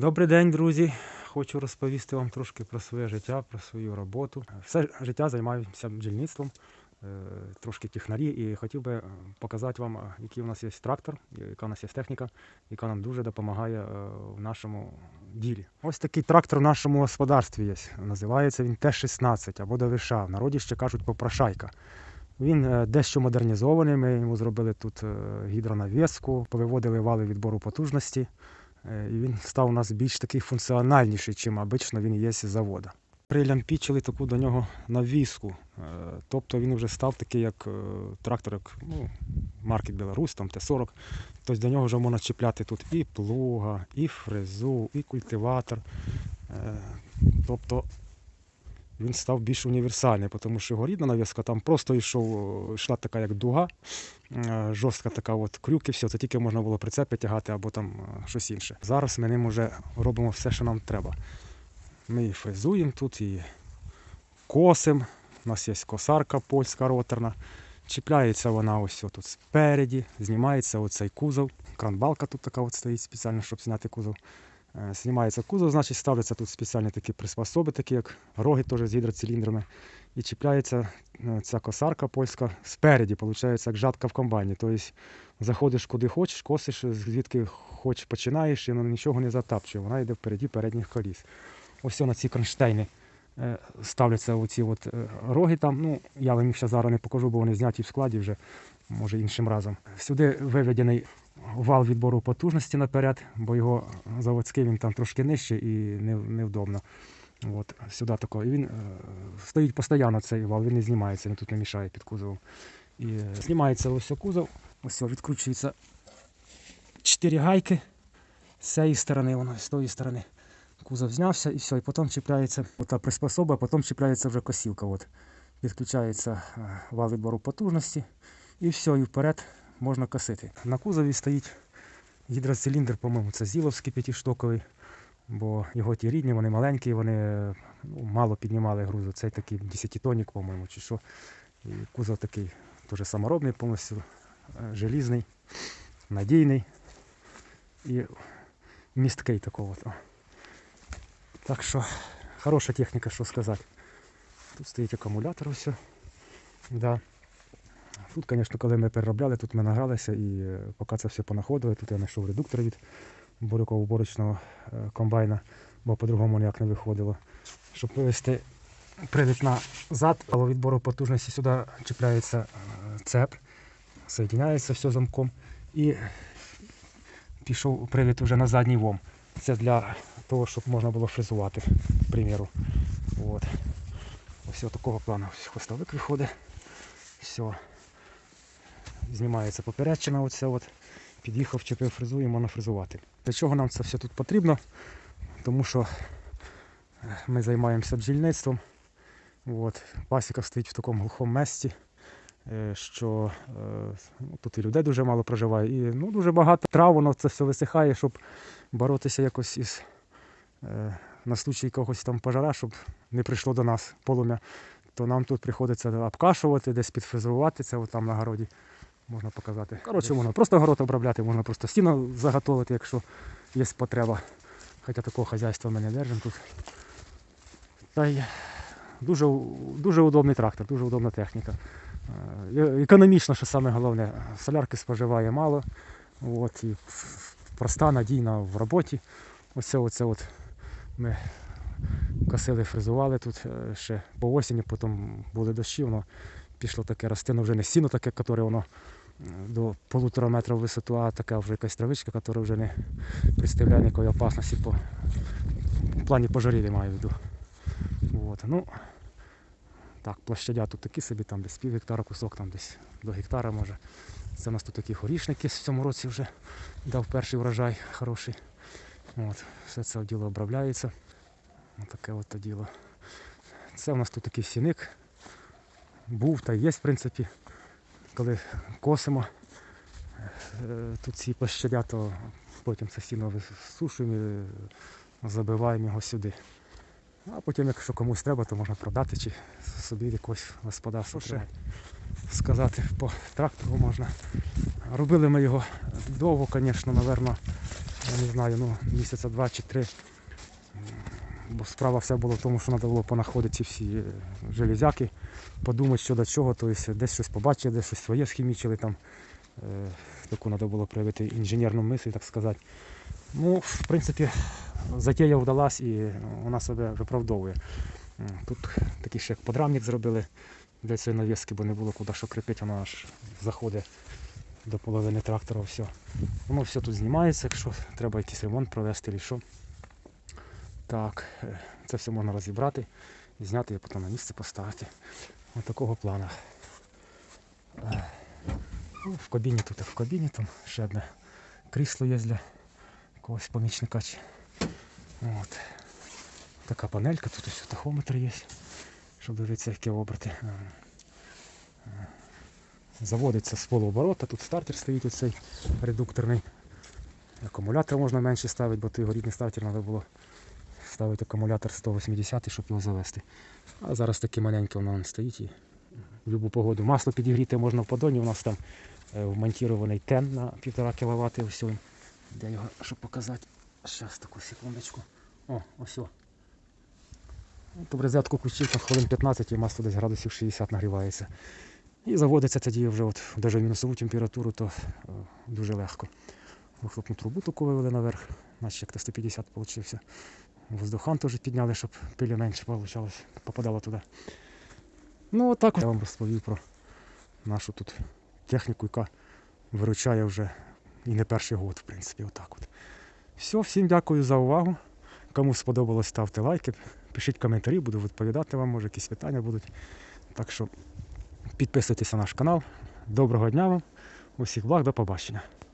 Добрий день, друзі. Хочу розповісти вам трошки про своє життя, про свою роботу. Все життя займаюся бджільництвом, е, трошки технарі, і хотів би показати вам, який у нас є трактор, яка у нас є техніка, яка нам дуже допомагає е, в нашому ділі. Ось такий трактор в нашому господарстві є. Називається він Т-16 або ДВШ. В народі ще кажуть попрошайка. Він е, дещо модернізований. Ми йому зробили тут гідронавіску, повиводили вали відбору потужності. Е, І він став у нас більш такий функціональніший, чим обично він є з завода. Прилямпічили таку до нього навіску. е, Тобто він вже став такий, як е, трактор, як ну, марки Білорусь, там Т-40. Тобто до нього вже можна чіпляти тут і плуга, і фрезу, і культиватор. Тобто він став більш універсальний, тому що його рідна навіска там просто йшов, йшла така як дуга, е, жорстка така от крюк і все, це тільки можна було прицепи тягати або там е, щось інше. Зараз ми ним вже робимо все, що нам треба. Ми і фрезуємо тут, і косим. У нас є косарка польська роторна. Чіпляється вона ось тут спереді, знімається оцей кузов. Кранбалка тут така от стоїть спеціально, щоб зняти кузов. Е, Знімається кузов, значить ставляться тут спеціальні такі приспособи, такі як роги теж з гідроциліндрами. І чіпляється е, ця косарка польська спереді, виходить, як жатка в комбайні. Тобто заходиш куди хочеш, косиш, звідки хочеш починаєш, і воно нічого не затапчує. Вона йде впереді передніх коліс. Ось на ці кронштейни е, ставляться оці от роги там. Ну, я вам їх зараз не покажу, бо вони зняті в складі вже, може іншим разом. Сюди виведений вал відбору потужності наперед, бо його заводський він там трошки нижче і невдобно. От, сюди тако. І він е, стоїть постійно цей вал, він не знімається, він тут не мішає під кузовом. І е, знімається ось кузов, ось відкручується чотири гайки з цієї сторони, воно з тої сторони. Кузов знявся і все, і потім чіпляється ота приспособа, а потім чіпляється вже косілка. От. Відключається е, вал відбору потужності і все, і вперед можна косити. На кузові стоїть гідроциліндр, по-моєму, це Зіловський п'ятиштоковий, бо його ті рідні, вони маленькі, вони ну, мало піднімали грузу. Цей такий 10-тонник, по-моєму, чи що. І кузов такий теж саморобний, повністю е, желізний, надійний і місткий такого. от, о. Так що хороша техніка, що сказати. Тут стоїть акумулятор все. Да. Тут, звісно, коли ми переробляли, тут ми награлися і е, поки це все понаходили, тут я знайшов редуктор від буряково уборочного е, комбайна, бо по-другому ніяк не виходило. Щоб вивести привід назад, але відбору потужності сюди чіпляється е, цеп, соєдиняється все замком і пішов привід вже на задній вом. Це для того, щоб можна було фрезувати, к. От. Ось такого плану хвостовик виходить. Все. Знімається попередчина, оця от. під'їхав, чепив фрезу і можна фрезувати. Для чого нам це все тут потрібно? Тому що е, ми займаємося бджільництвом. От. Пасіка стоїть в такому глухому місці, е, що е, ну, тут і людей дуже мало проживає, і ну, дуже багато трав, воно це все висихає, щоб боротися якось із на случай якогось там пожара, щоб не прийшло до нас полум'я, то нам тут приходиться обкашувати, десь підфрезерувати це там на городі. Можна показати. Коротше, можна просто город обробляти, можна просто стіну заготовити, якщо є потреба. Хоча такого хазяйства ми не держимо тут. Та й дуже, дуже удобний трактор, дуже удобна техніка. Е, Економічно, що саме головне, солярки споживає мало. От, і проста, надійна в роботі. Оце, оце от ми косили, фрезували тут е, ще по осені, потім були дощі, воно пішло таке рости, ну вже не сіно таке, яке воно е, до полутора метрів в висоту, а така вже якась травичка, яка вже не представляє ніякої опасності по в плані пожарів, маю в виду. От, ну, так, площадя тут такі собі, там десь пів гектара кусок, там десь до гектара може. Це у нас тут такі горішники в цьому році вже дав перший врожай хороший. От, все це діло обробляється. Таке от діло. Це у нас тут такий сіник. Був та є, в принципі. Коли косимо е, тут ці площадя, то потім це сіно висушуємо і забиваємо його сюди. А потім, якщо комусь треба, то можна продати чи собі якось господарство. Ще сказати по трактору можна. Робили ми його довго, звісно, напевно, я не знаю, ну, місяця два чи три. Бо справа вся була в тому, що треба було понаходити ці всі е, железяки, подумати, що до чого, тобто десь щось побачили, десь щось своє схімічили там. Е, Таку треба було проявити інженерну мисль, так сказати. Ну, в принципі, затія вдалась і вона себе виправдовує. Тут такий ще як подрамник зробили для цієї навіски, бо не було куди що кріпити, воно аж заходить до половини трактора. Все. Воно все тут знімається, якщо треба якийсь ремонт провести чи що. Так, це все можна розібрати, і зняти і потім на місце поставити. Ось такого плану. Е, ну, В кабіні тут, в кабіні там ще одне крісло є для якогось помічника. От. Така панелька, тут ось тахометр є, щоб дивитися, які оберти. Е, Заводиться з полуоборота, тут стартер стоїть оцей редукторний. Акумулятор можна менше ставити, бо той горідний стартер треба було ставити акумулятор 180, щоб його завести. А зараз таке маленьке воно стоїть і в будь-яку погоду. Масло підігріти можна в подоні, у нас там е, вмонтірований тен на 1,5 кВт. Ось він. Де його, щоб показати. Зараз таку секундочку. О, ось. о. В розетку включив там хвилин 15 і масло десь градусів 60 нагрівається. І заводиться тоді вже от, навіть в мінусову температуру, то е, дуже легко. Вихлопну трубу таку вивели наверх, наче як то 150 вийшло. Воздухан теж підняли, щоб пилі менше попадало туди. Ну, отак от я вам розповів про нашу тут техніку, яка виручає вже і не перший год, в принципі, отак от. Все, всім дякую за увагу. Кому сподобалось, ставте лайки, пишіть коментарі, буду відповідати вам, може якісь питання будуть. Так що підписуйтесь на наш канал. Доброго дня вам, усіх благ, до побачення.